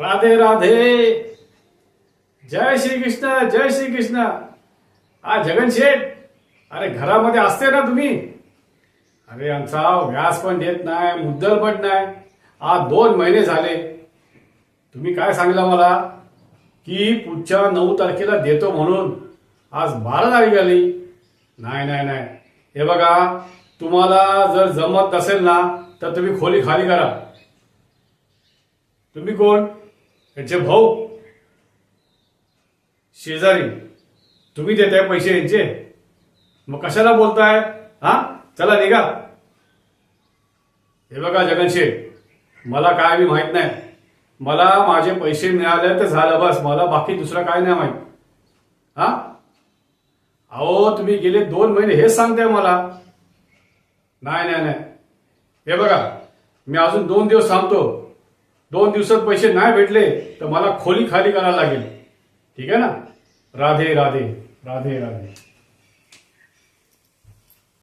राधे राधे। जय श्री कृष्ण जय श्री कृष्ण हा जगन शेठ अरे घरामध्ये असते ना तुम्ही? अरे आमचा व्यास पण देत नाही मुद्दल पण नाही. आज दोन महिने झाले. तुम्ही काय सांगितलं मला? की पुढच्या नऊ तारखेला देतो म्हणून. आज बारा तारीख आली. नाही नाही नाही. हे बघा तुम्हाला जर जमत नसेल ना तर तुम्ही खोली खाली करा. तुम्ही कोण? यांचे भाऊ शेजारी तुम्ही देताय पैसे यांचे? मग कशाला बोलताय? हा? चला निघा. हे बघा जगनशे मला काय बी माहीत नाही. मला माझे पैसे मिळाले तर झालं बस. मला बाकी दुसरं काय नाही माहीत. हा? अहो तुम्ही गेले दोन महिने हेच सांगताय मला. नाही नाही नाही. हे बघा मी अजून दोन दिवस थांबतो. दोन दिवसात पैसे नाही भेटले तर मला खोली खाली करायला लागेल. ठीक आहे ना? राधे राधे राधे राधे.